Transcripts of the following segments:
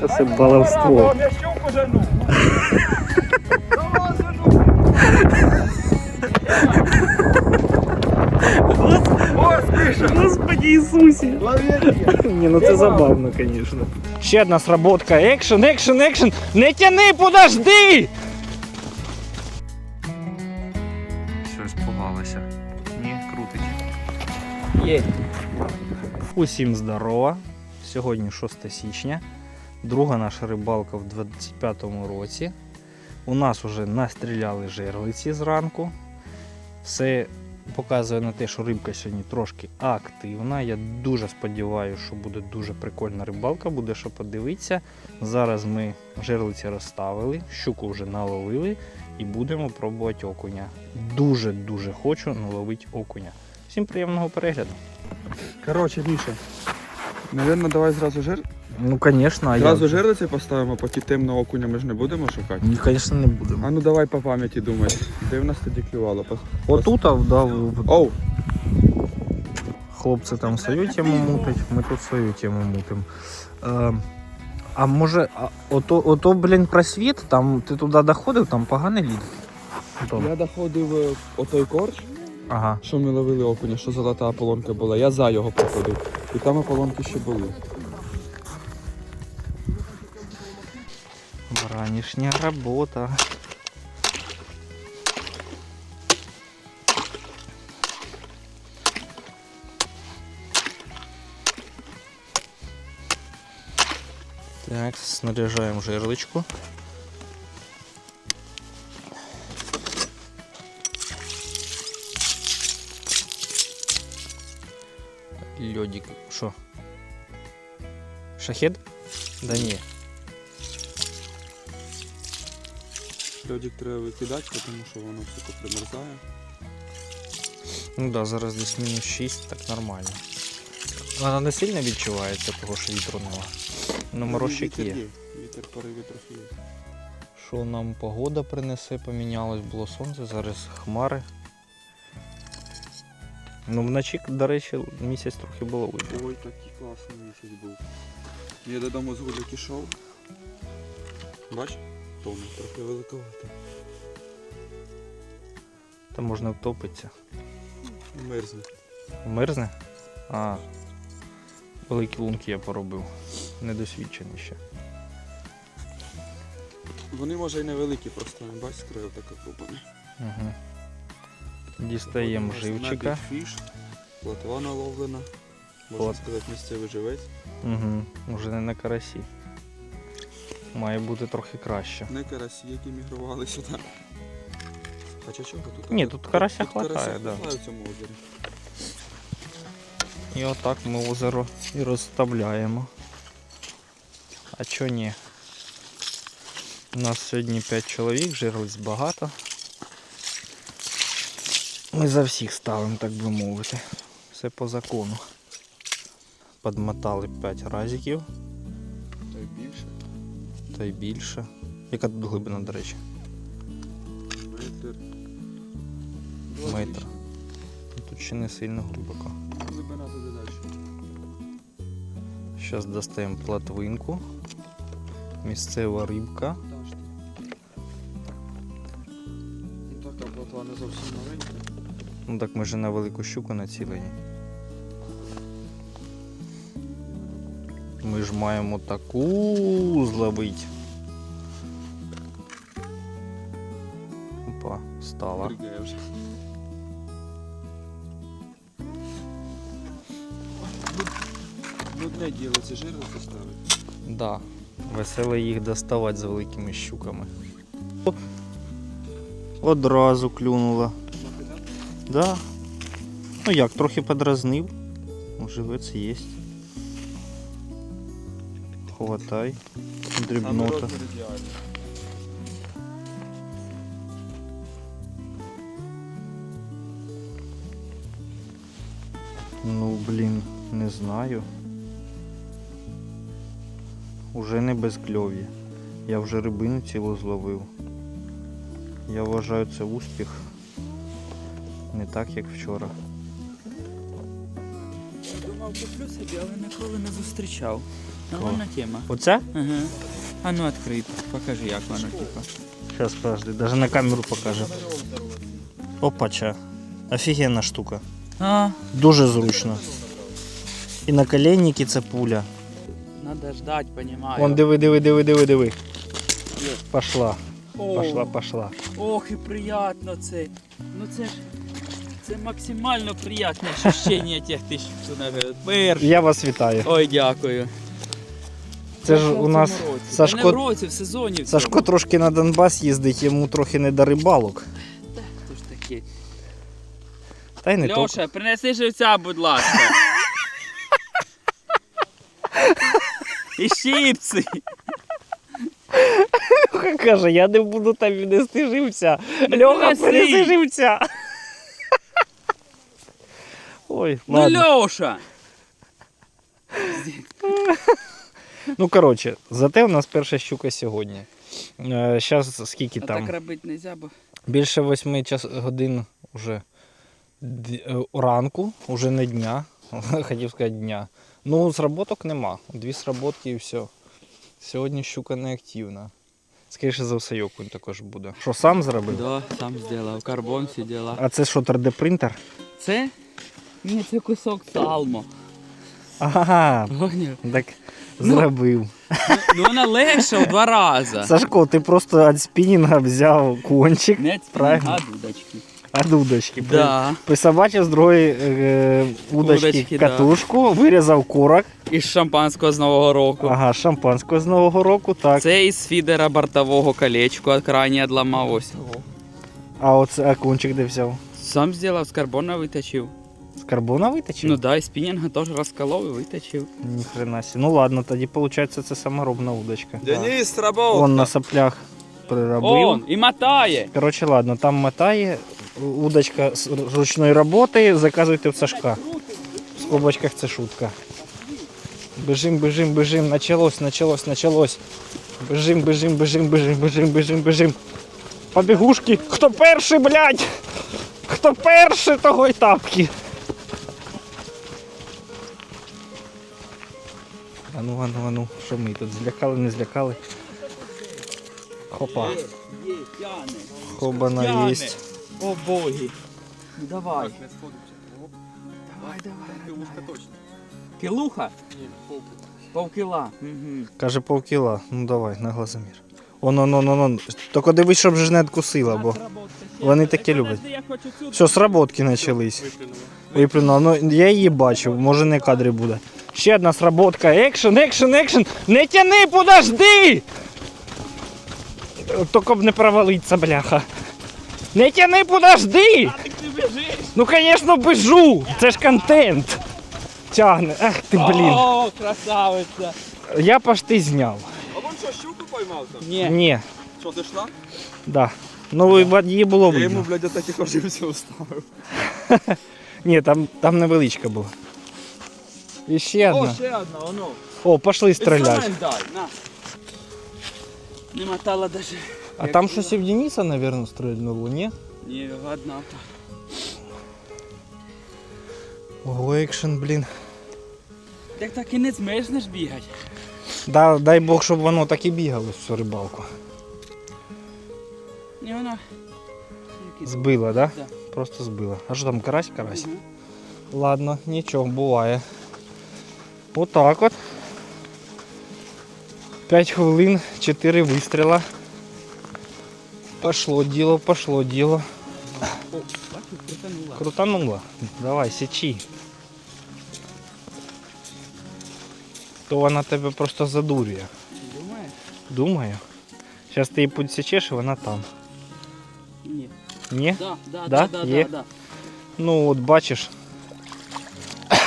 Це все баловство. Господи Ісусі! Ні, ну це забавно, звісно. Ще одна сработка. Екшен, екшен, екшен! Не тяни, подожди! Щось пугалося. Ні, крутить. Є. Усім здорова. Сьогодні 6 січня. Друга наша рибалка в 25-му році. У нас вже настріляли жерлиці зранку. Все показує на те, що рибка сьогодні трошки активна. Я дуже сподіваюся, що буде дуже прикольна рибалка, буде що подивитися. Зараз ми жерлиці розставили, щуку вже наловили і будемо пробувати окуня. Дуже-дуже хочу наловити окуня. Всім приємного перегляду. Короче, Міша. Наверно, давай зразу жир. Ну, звісно, а Зразу я... жерлиці поставимо, поки темного окуня ми ж не будемо шукати. Ні, звісно, не будемо. А ну давай по пам'яті думай. Де в нас тоді клювало? Пос- Отут, а, да, Оу, хлопці там свою тему мутять, ми тут свою тему мутим. Е, а може, а, ото, ото, блін, просвіт, там ти туди доходив, там поганий лід. Ото. я доходив е, о той корч, Ага. що ми ловили окуня, що золота ополонка була. Я за його проходив. І там ополонки ще були. Вранішня робота. Так, снаряжаем жерлочку. Льодик. Що? Шахед? Да ні. Льодик треба викидати, тому що воно все примерзає. Ну да, зараз десь мінус 6, так нормально. Вона не сильно відчувається, того що вітру нема. Ну, морозчик є. Вітер пориви трохи є. Що нам погода принесе, помінялось, було сонце, зараз хмари. Ну, вночі, до речі, місяць трохи було видно. Ой, такий класний місяць був. Я додому з гуляки йшов. Бач? Тому трохи великовато. Та можна втопитися. Мерзне. Мерзне? А. Великі лунки я поробив. Недосвідчений ще. Вони може і невеликі просто, бач, скрив така купана. Угу. Дістаємо живчика. Фіш, плотва наловлена. Можна Плот. сказати, місцевий живець. Угу. Уже не на карасі. Має бути трохи краще. Не карасі, які мігрували сюди. Хоча чого тут? Ні, тут карася хватає, карася да. в цьому озері. І отак ми озеро і розставляємо. А чо ні? У нас сьогодні 5 чоловік, жерлиць багато. Ми за всіх ставимо, так би мовити. Все по закону. Подмотали 5 разиків. Та й більше. Яка тут глибина, до речі? Метр. Метр. Тут ще не сильно глибоко. Глибина туди далі. Зараз достаємо платвинку. Місцева рибка. Ну така плотва не зовсім маленька. Ну так ми ж на велику щуку націлені. Ми ж маємо таку зловить. Опа, стала. Нудне діло це жиро поставити. Да. Весело їх доставати з великими щуками. Одразу клюнула. Да. Ну як, трохи подразнив. Живець є. Хватай. Дрібнота. Ну, блін, не знаю. Уже не безкльові. Я вже рибину цілу зловив. Я вважаю це успіх. Не так, як вчора. Думав, куплю собі, але ніколи не зустрічав. Нормальна тема. Оця? Ага. А ну відкрий, покажи, як воно, типа. Зараз подожди, даже на камеру покажу. Опача. Офігенна штука. А, Дуже зручно. І наколенники це пуля. надо ждать, понимаю. Вон диви, диви, диви, диви, диви. Пошла. О, Пошла, пошла. Ох, і приємно це. Ну це ж це максимально приємне ощущення тих тисяч. Перш. Я вас вітаю. Ой, дякую. Це ж у нас? Та Сашко- Не в році, в сезоні. в Сашко трошки на Донбас їздить, йому трохи не до рибалок. То ж таки. Та й не. Льоша, принеси живця, будь ласка. І щипці. Каже, я не буду там віднести живця. Ну, Льоха, принеси. живця. Ой, Ну. Льоша. Ну, коротше, зате у нас перша щука сьогодні. Зараз скільки А там? так робити не можна, бо Більше восьми годин уже д- е, ранку, уже не дня. Хотів сказати дня. Ну, зработок нема. Дві сработки і все. Сьогодні щука не активна. Скоріше за все, окунь також буде. Що сам зробив? Да, сам зробив. Карбон всі діла. А це що, 3D принтер? Це? Ні, це кусок салмо. Ага, так зробив. Ну вона легша в два рази. Сашко, ти просто від спінінга взяв кончик, Не правильно. а дудочки. а дудочки. Да. Присобачив з другої е, удочки, Удочки, да. катушку, вирізав курок. Із шампанського з Нового року. Ага, шампанського з Нового року, так. Це із фідера бортового колечко від крайні відламав ось. А оце окунчик де взяв? Сам зробив, з карбона виточив. Карбона виточив? Ну да, і спінінга теж розколов і виточив. Ніхрена сі. Ну ладно, тоді виходить це саморобна удочка. Денис, работа. Он на соплях приробив. Он, і мотає. Коротше, ладно, там мотає, удочка з ручної роботи, заказуйте в Сашка. В скобочках це шутка. Бежим, бежим, бежим, началось, началось, началось. Бежим, бежим, бежим, бежим, бежим, бежим, бежим. Побігушки. Хто перший, блядь? Хто перший, того й тапки. Ану, ану, ану, що ми тут злякали, не злякали. Хопа. Є. Хобана єсть. О боги. Ну давай. Давай, давай. Килушка точно. Кілуха? Ні, полку. Півкіла. Угу. Каже півкіла. Ну давай, на глазомір. Он, он, он, он, он. Тільки дивись, щоб ж не відкусила, бо. вони таке люблять. Все, сработки почались. Виплюнула. Ну, я її бачив, може не кадрі буде. Ще одна сработка. Екшен, екшен, екшен. Не тяни, подожди! Тільки б не провалиться, бляха. Не тяни, подожди! Ну, звісно, бежу! Це ж контент. Тягне. Ах ти, блін. О, красавиця. Я пошти зняв. А вон що, щуку поймав там? Ні. Ні, Що, зайшла? да. Ну, її було Я йому, видно. блядь, отаких оживців ставив. Ні, там, там невеличка була. І ще О, одна. ще одна, воно. О, пошли стріляти. Інструмент дай, на. Не мотала даже. А там щось і в Дениса, мабуть, стрільнуло, ні? Ні, одна. Ого, екшен, блін. Так так і не змежнеш бігати. Да, дай Бог, щоб воно так і бігало всю рибалку. Ні, вона. Збила, да? Да. Просто збила. А що там, карась, карась? Мгм. Ладно, нічого, буває. Отак от. 5 хвилин, 4 вистріла. Пошло діло, пошло діло. О, бачиш, крутанула. Крутануло. Давай, січи. То вона тебе просто задурює. Думаєш? Думаю. Зараз ти її підсічеш і вона там. Ні. Ні? Да, да, Да? да, да, Є? да, да. Ну от бачиш.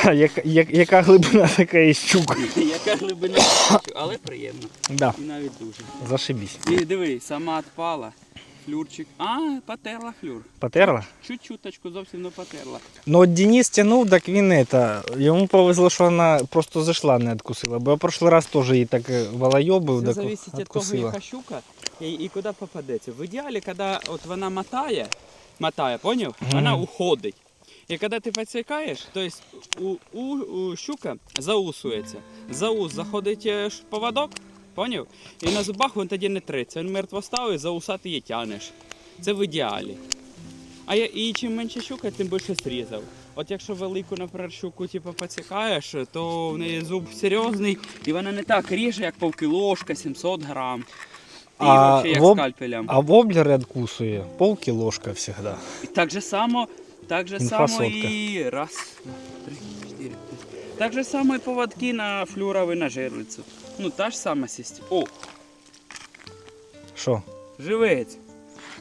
яка, я- яка глибина така і щука. Яка глибина, але приємно. Да, І навіть дуже. зашибісь. І диви, сама відпала. Флюрчик. А, потерла флюр. Потерла? Чуть-чуточку зовсім не потерла. Ну от Денис тянув, так він это, йому повезло, що вона просто зайшла, не відкусила. Бо я прошлий раз теж її так е, волойобив, Це залежить від того, яка щука і, і куди попадеться. В ідеалі, коли от вона мотає, мотає, поняв? Вона уходить. І коли ти підсікаєш, то у, у, у щука заусується. За ус заходить е, поводок, поняв? І на зубах він тоді не триться. Він мертво став і за уса ти її тянеш. Це в ідеалі. А я, і чим менше щука, тим більше зрізав. От якщо велику, наприклад, щуку типу, поцікаєш, то в неї зуб серйозний і вона не так ріже, як повкілошка, 700 грам. І А взагалі як воб- скальпелем. А воблер откусує полкілошка завжди. І так же само, так же Інфа само сотка. і раз, два, три, чотири. п'ять. Так же само і поводки на флюровий на жерлицю. Ну та ж сама система. О, Що? живець.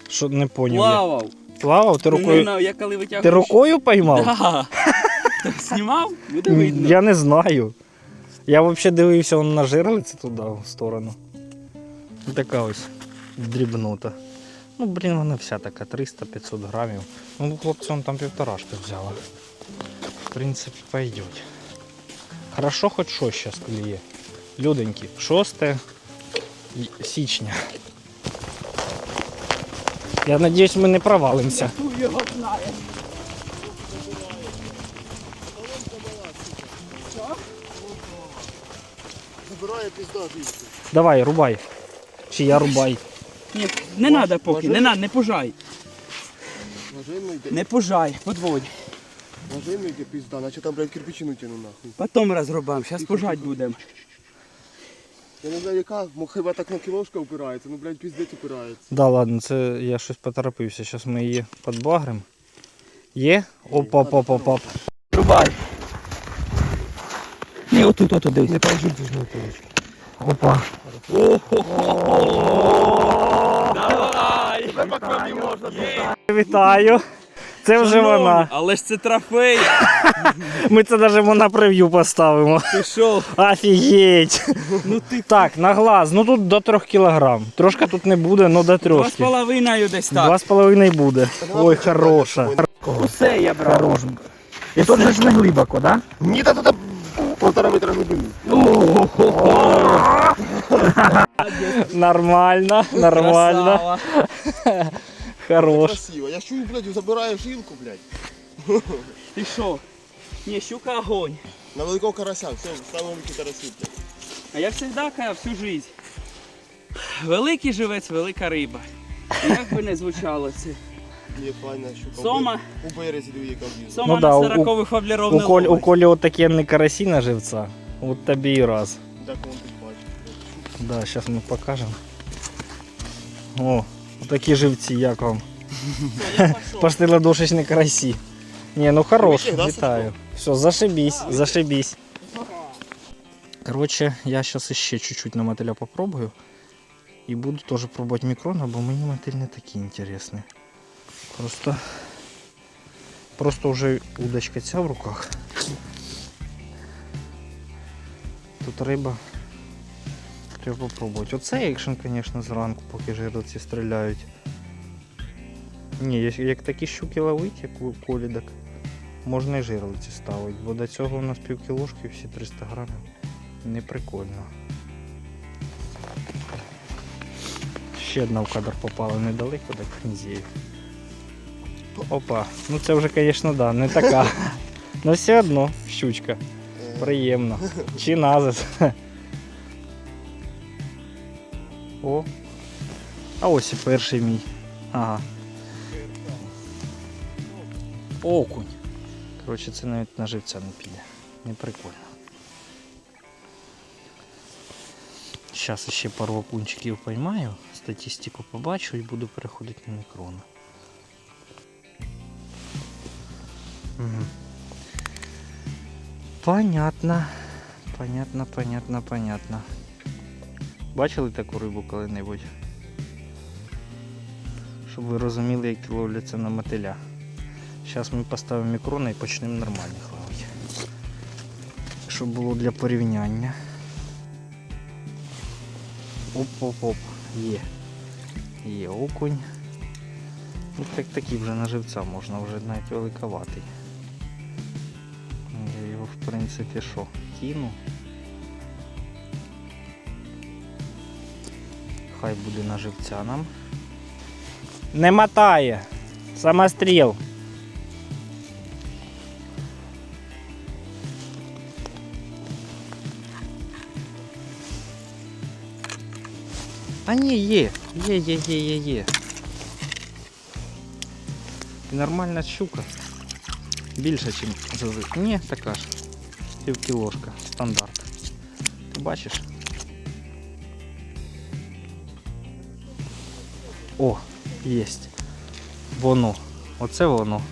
Що не поняв? я. Плавав. Плавав? Ти Ну, рукою, ну, я коли витягую. ти рукою поймав? Да. Так знімав? Буде видно. Я не знаю. Я взагалі дивився он на жерлиці туди, в сторону. Така ось дрібнота. Ну, блін, вона вся така 300-500 грамів. Ну, хлопці, он там півторашки взяла. В принципі, пойдет. Хорошо, хоч що зараз клює. Люденькі, 6 й- січня. Я надіюсь, ми не провалимося. Хто його знає. Забирає пізда звідси. Давай, рубай. Чи я рубай. Ні, не треба поки, не надо, не йде, Не пужай, подводь. нажимно йде пізда, наче там, блядь, кирпичину тяну нахуй. Потім розрубаємо, зараз пужать будемо. Я не знаю, яка, хіба так на кілошка опирається, ну, блядь, піздець опирається. Да ладно, це я щось поторопився. Зараз ми її підбагрим. Є? Оп-оп-оп-оп. Рубай. Ні, отут, отут дивись. Не положив ти ж на кілошку. Опа. Вітаю. Це вже вона. Але ж це трофей. Ми це навіть на прев'ю поставимо. Пішов. Офігеть. Ну ти Так, на глаз. Ну тут до 3 кг. Трошки тут не буде, ну до трьох. два з половиною десь так. Два з половиною буде. Ой, хороша. Усе я брав. І тут же ж не глибоко, да? Ні, та тут полтора метра глибини. Нормально, нормально. Хорош. Красиво. Я чую, блядь, забираю жилку, блядь. Ти що? Ні, щука огонь. На великого карася, все, саме великий карасі, блядь. А я завжди кажу всю життя. Великий живець, велика риба. Як би не звучало це. Ні, файна щука. Сома, У березі диви, яка сома Ну да, на у- 40 фаблеров У не Колі, у ловить. Колі отакі не карасі на живця. От тобі і раз. Так вон тут бачиш. Да, зараз ми покажемо. О, такі живці, як вам. Я пішов. Пошли ладошечні карасі. Ні, ну хорош, Великий, да, вітаю. Все, зашибісь, зашибісь. Короче, я зараз ще чуть-чуть на мотиля попробую. І буду теж пробувати мікрона, бо мені мотиль не такий інтересний. Просто. Просто вже удочка ця в руках. Тут риба. Треба попробувати. Оце екшен, звісно, зранку, поки жерлиці стріляють. Ні, як- такі щуки ловить, як у колі, так можна і жерлиці ставити, бо до цього у нас півкілошки, всі 300 грамів. Не прикольно. Ще одна в кадр попала недалеко, так хнзіє. Опа, ну це вже, звісно, да, не така. Ну все одно щучка. Приємно. Чи назис. О. А ось і перший мій. Ага. Окунь. Коротше, це навіть на живця не піде. Не прикольно. Зараз ще пару окунчиків поймаю, статистику побачу і буду переходити на мікрони. Угу. Понятно. Понятно, понятно, понятно. Бачили таку рибу коли-небудь? Щоб ви розуміли, як ловляться на мотиля. Зараз ми поставимо мікрони і почнемо нормальних ловити. Щоб було для порівняння. Оп-оп-оп. Є. Є окунь. Ну, так такі вже на живця можна, вже навіть великоватий в принципі, що, кину. Хай буде на живця нам. Не мотає, самостріл. А ні, є, є, є, є, є, є. Нормальна щука. Більше, ніж зазвичай. Ні, така ж. Півкілошка. Стандарт. Ти бачиш? О, єсть. Воно. Оце воно.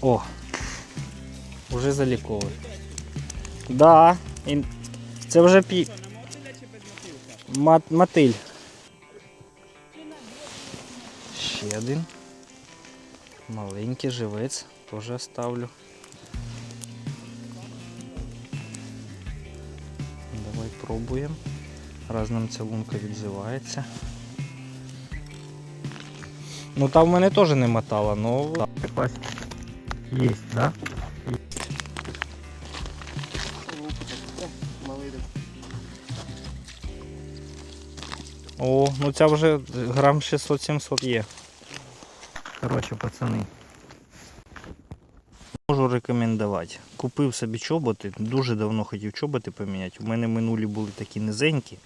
О. Уже заліковий. Да. І це вже пі... Мат... Мотиль. Ще один. Маленький живець. Теж оставлю. Давай пробуємо. Раз нам ця лунка відзивається. Ну там в мене теж не мотало, но так. Є, да? О, ну ця вже грам 600-700 є. Коротше, пацани. Можу рекомендувати. Купив собі чоботи, дуже давно хотів чоботи поміняти. У мене минулі були такі низенькі.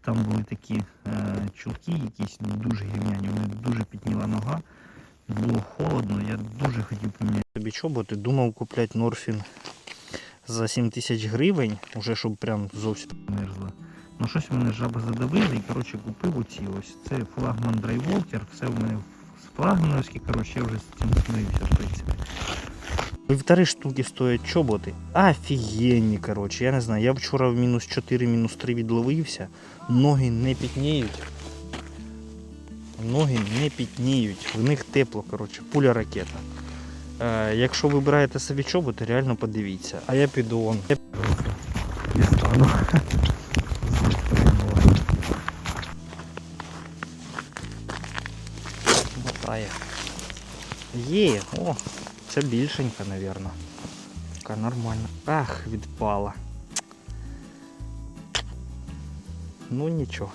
Там були такі е, чулки, якісь ну, дуже гівняні, у мене дуже пітніла нога. Було холодно, я дуже хотів поміняти собі чоботи. Думав купляти Норфін за 7 тисяч гривень, уже щоб прям зовсім мерзло. Ну щось мене жаба задавили і коротше купив оці ось. Це флагман драйволтер, все в мене флагмановські, коротше, я вже з цим смирився, в принципі. Півтори штуки стоять чоботи. Офігенні, коротше. Я не знаю. Я вчора в мінус 4, мінус 3 відловився. Ноги не пітніють. Ноги не пітніють. В них тепло, коротше, пуля ракета. Е, якщо вибираєте собі чоботи, реально подивіться. А я піду вон. Я дістану. Мотає. Є, о, це більшенька, напевно. Така нормальна. Ах, відпала. Ну нічого.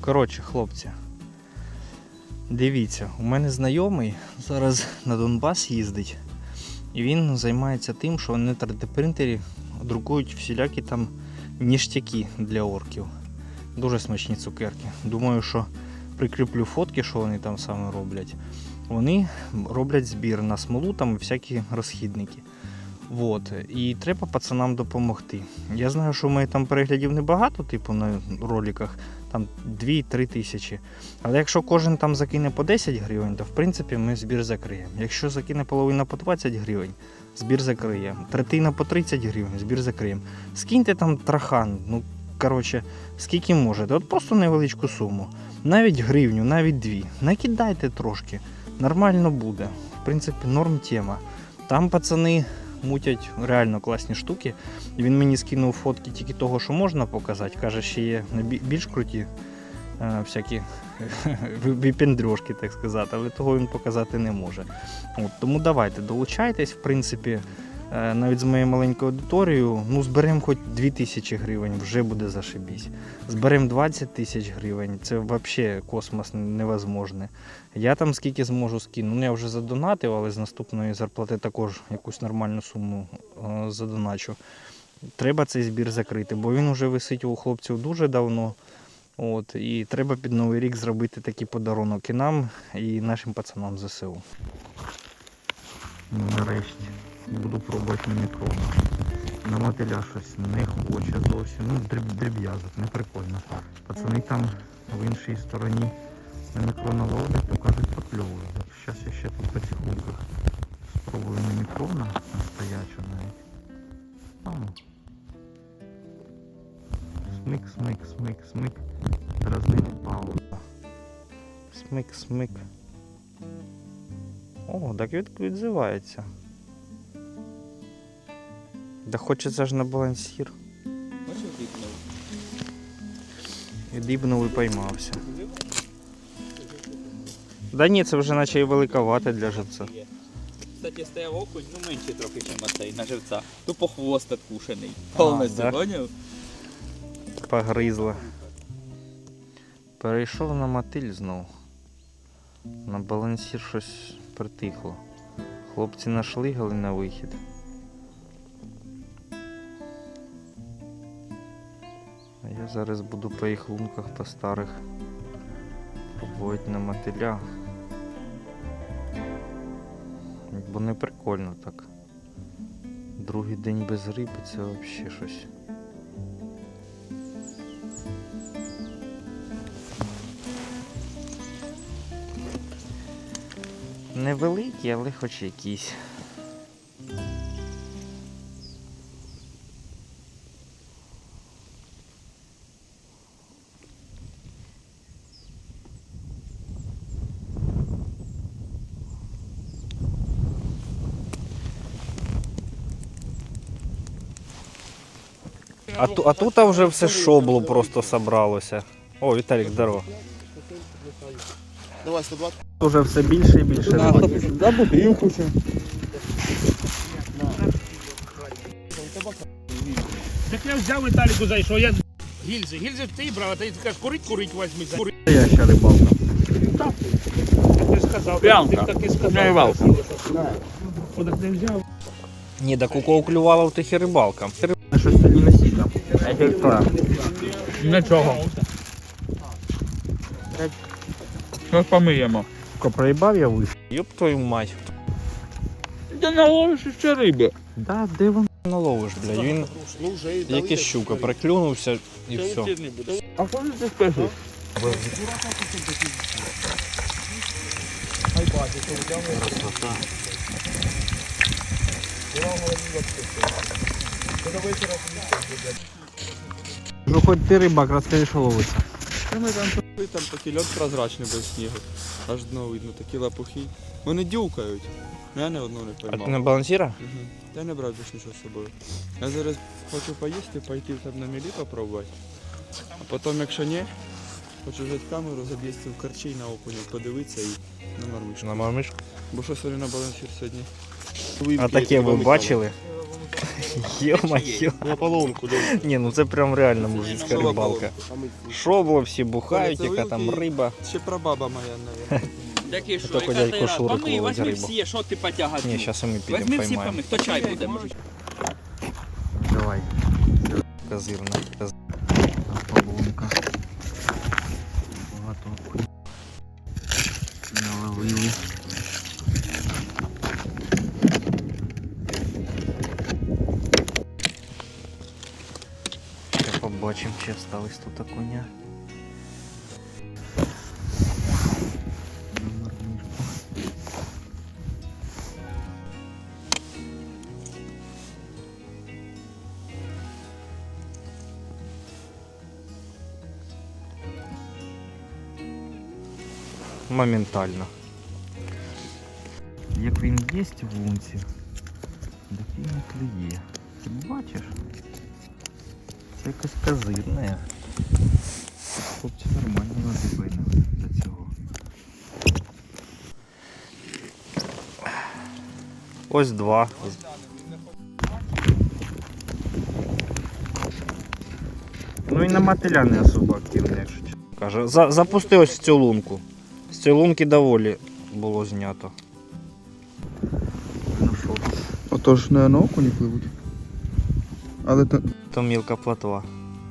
Коротше, хлопці. Дивіться, у мене знайомий зараз на Донбас їздить. І він займається тим, що на 3D-принтері друкують всілякі там ніштяки для орків. Дуже смачні цукерки. Думаю, що прикріплю фотки, що вони там саме роблять. Вони роблять збір на смолу там всякі розхідники. Вот. І треба пацанам допомогти. Я знаю, що в мене там переглядів небагато, типу на роликах, там 2-3 тисячі. Але якщо кожен там закине по 10 гривень, то в принципі ми збір закриємо. Якщо закине половина по 20 гривень, збір закриємо. Третина по 30 гривень, збір закриємо. Скиньте там трахан, ну коротше, скільки можете. От просто невеличку суму. Навіть гривню, навіть дві. Накидайте трошки. Нормально буде. В принципі, норм тема. Там пацани мутять реально класні штуки. Він мені скинув фотки тільки того, що можна показати. Каже, ще є більш круті е, всякі випендрюшки, так сказати, але того він показати не може. От, тому давайте, долучайтесь, в принципі. Е, Навіть з моєю маленькою аудиторією, ну зберемо хоч 2 тисячі гривень, вже буде зашибісь. Зберемо 20 тисяч гривень, це взагалі космос невозможний. Я там скільки зможу скину. Ну я вже задонатив, але з наступної зарплати також якусь нормальну суму е, задоначу. Треба цей збір закрити, бо він вже висить у хлопців дуже давно. От, і треба під Новий рік зробити такий подарунок і нам, і нашим пацанам ЗСУ. Нарешті буду пробувати на мікрону. На мотиля щось не хоче зовсім. Ну, дріб, дріб'язок, не прикольно. Пацани там в іншій стороні на мікрона ловлять, то кажуть покльовують. Зараз я ще тут потихоньку спробую на мікрона настоячу навіть. Ну. Смик, смик, смик, смик. Дразнить впав. Смик, смик. О, так відзивається. Да хочеться ж на балансір. Бачив? І дібнув і поймався. Да ні, це вже наче і великовате для живця. Кстати, стояв окунь, ну менше трохи, ніж оцей, на живця. Тупо хвост откушений. Повністю, да? поняв? Погризла. Перейшов на мотиль знов. На балансір щось притихло. Хлопці нашлигали на вихід. Я зараз буду по їх лунках по старих пробувати на мотиля. Бо не прикольно так. Другий день без риби це взагалі щось. Невеликі, але хоч якісь. А, ту- а тут вже все шобло просто собралося. О, Віталік, здорово. Давай 120. Уже все більше і більше. Да, бутылку ще. Так я взяв Віталіку зайшов, я гільзи. Гільзи ти брав, а ти кажеш, курить, курить, возьми. за- Я ще рибалка. так ти сказав. Ти так і сказав. Куди ти взяв? Ні, так у кого клювала в і рибалка. Щось сьогодні 100. Нічого. Зараз помиємо. Ко проїбав я вис. Йоп твою мать. Де наловиш ще риби? Да, де він наловиш, блядь? Він якась щука, приклюнувся і все. А коли ти спешиш? Красота. Ну хоч ти рибак, розкажи, що ловиться. Та ми там пішли, там такий льод прозрачний без снігу. Аж дно видно, такі лапухи. Вони дюкають. Ну, Я не одну не А ти поймав. на балансіра? Угу. Я не брав більше нічого з собою. Я зараз хочу поїсти, пойти там на мілі попробувати. А потім, якщо ні, хочу взяти камеру, заб'їсти в карчі і на окунів, подивитися і на мармишку. На мармишку. Бо що сьогодні на балансір сьогодні? А таке ви бачили? Йо-моє. На полонку, да. Ні, ну це прям реально мужицька рибалка. Шобло, всі бухають, яка там риба. Ще прабаба моя, навіть. і що, яка ти рад? Помий, возьми всі, що ти потягати? Ні, зараз ми підемо Возьми всі поймаємо. помий, хто чай буде, може? Давай. Козирна. Коз... побачимо, чи осталось тут мармишку. моментально. Як він є в лунці, так він не клює. Ти бачиш? Це якась козирна. Хлопці нормально надибинили для цього. Ось два. Ну і на мотиля не особо активний, якщо чесно. Каже, за, запусти ось цю лунку. З цієї лунки доволі було знято. Ну що, Отож не на окуні пливуть. Але то, то мілка платва.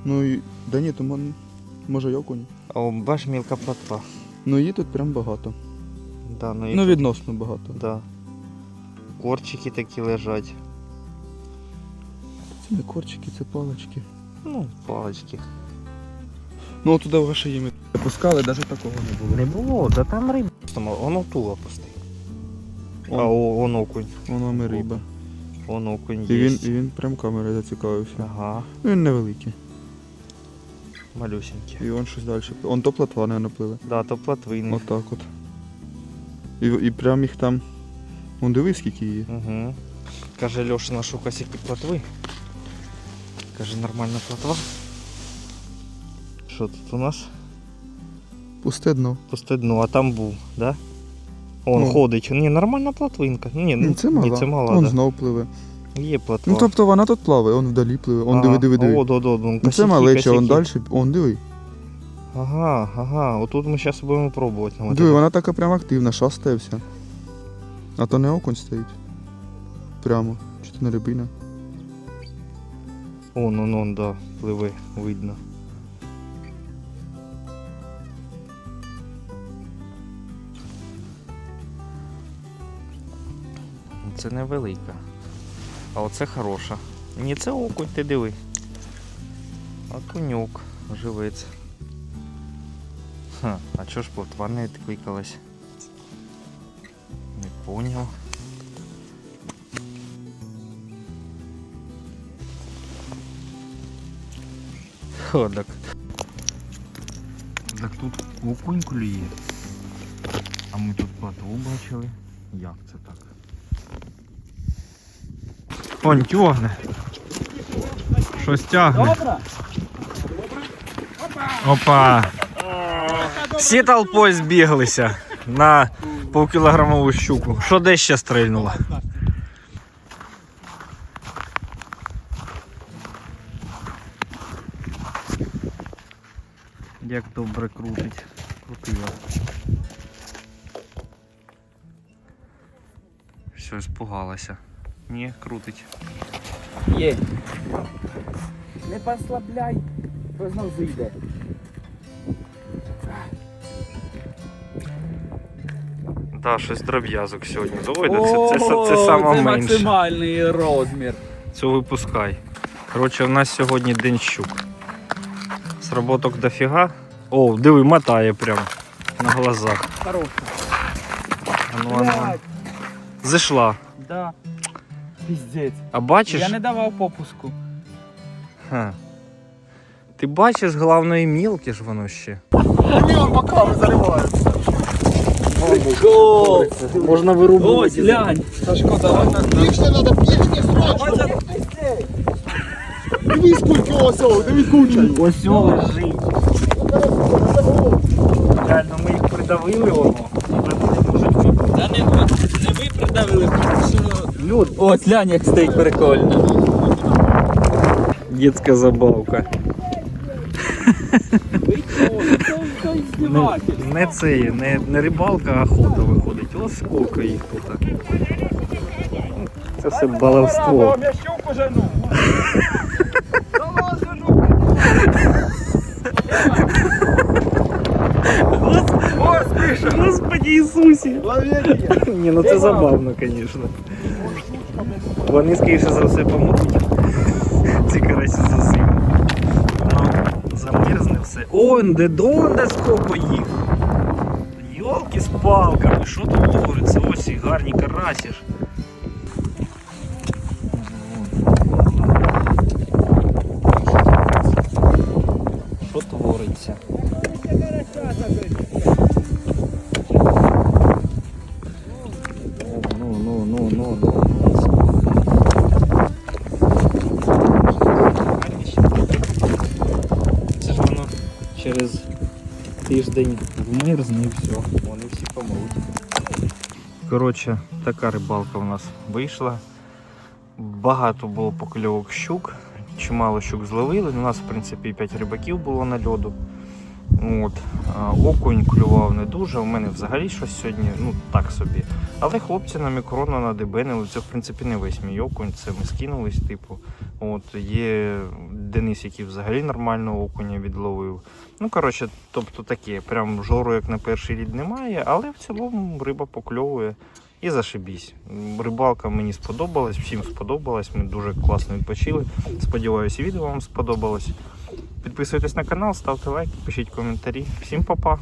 ну і. Да ні, то мон- може й. А о, бач мілка платва. Ну її тут прям багато. Да, ну, і Ну тут- відносно багато. да. Корчики такі лежать. Це не корчики, це палички. Ну, палички. Ну туди в гашиї пускали, навіть такого не було. Не було, да там риба. Воно тула пусти. А о, он окунь. воно ми риба. Он окунь І є. він, і він прям камерою зацікавився. Ага, Ну, Він невеликий. малюсенький. І он щось далі. Он то платва не напливе. Да, то платвини. Отак от. І, і прям їх там. Он дивись, скільки її. Угу. Каже Льоша, нашу косяки платви. Каже, нормальна платва. Що тут у нас? Пусте дно. Пусте дно, а там був, да? Он Ну. ходить. Ні, нормальна платвинка. Ні, Ну, це мала. Ні, це мала, Он да. знов пливе. Є платва. Ну тобто вона тут плаває, он вдалі пливе. Он диви, диви, диви. О, до, до, до. Ну, косяки, це малеча, он косяки. далі. Он диви. Ага, ага. Отут ми зараз будемо пробувати. на Диви, вона така прям активна, шастає вся. А то не окунь стоїть. Прямо. Чи то не рибина? Он, он, он, да, пливе, видно. Це невелика. А оце хороша. Ні, це окунь, ти диви. Окуньок, живець. А чого ж плотва не відкликалась? Не поняв. Ходок. Так тут окунь клює. А ми тут плотву бачили. Як це так? Он тягне. Щось тягне. Опа! Всі толпою збіглися на півкілограмову щуку. Що де ще стрельнуло? Як добре Ні, крутить. Є. Не послабляй, бо знов зійде. Да, щось дроб'язок сьогодні. Да це, це, це, це це менша. максимальний розмір. Цю випускай. Коротше, у нас сьогодні день щук. Сработок дофіга. О, диви, мотає прям на глазах. Хороший. А ну, а ну. Зайшла. Да. Піздець. А бачиш? Я не давав попуску. Ха. Ти бачиш, головне, мілке ж воно ще. Он боками заливаються. Можна Ось, вирубувати. глянь. Більше треба, більше срочно. Дивись, скільки осьов, дивись куча. Ось о лежить. Реально, ми їх придавили воно. І. Та не, не ви придавили. Люд. Ось, глянь, як стоїть прикольно. Детська забавка. Не, не це, є, не, не рибалка, а охота виходить. Ось скільки їх тут. Це все баловство. Я щуку жену. Господи Ісусі! Ні, ну це забавно, звісно. Вони, скоріше за все, помруть. Ці карасі зиму. Ну, замерзне все. Он де донде сколько їх. Йолки з палками, що тут твориться? Ось і гарні карасі ж. Через тиждень вмерзне і все. Вони всі помруть. Коротше, така рибалка у нас вийшла. Багато було покльовок щук. Чимало щук зловили. У нас, в принципі, 5 рибаків було на льоду. От. Окунь клював не дуже. У мене взагалі щось сьогодні, ну так собі. Але хлопці на мікрону надебенили. Це в принципі не весь мій окунь, це ми скинулись, типу. От є Денис, який взагалі нормально окуня відловив. Ну, коротше, тобто таке, прям жору, як на перший рід немає, але в цілому риба покльовує і зашибісь. Рибалка мені сподобалась, всім сподобалась. Ми дуже класно відпочили. Сподіваюся, відео вам сподобалось. Підписуйтесь на канал, ставте лайк, пишіть коментарі. Всім па-па!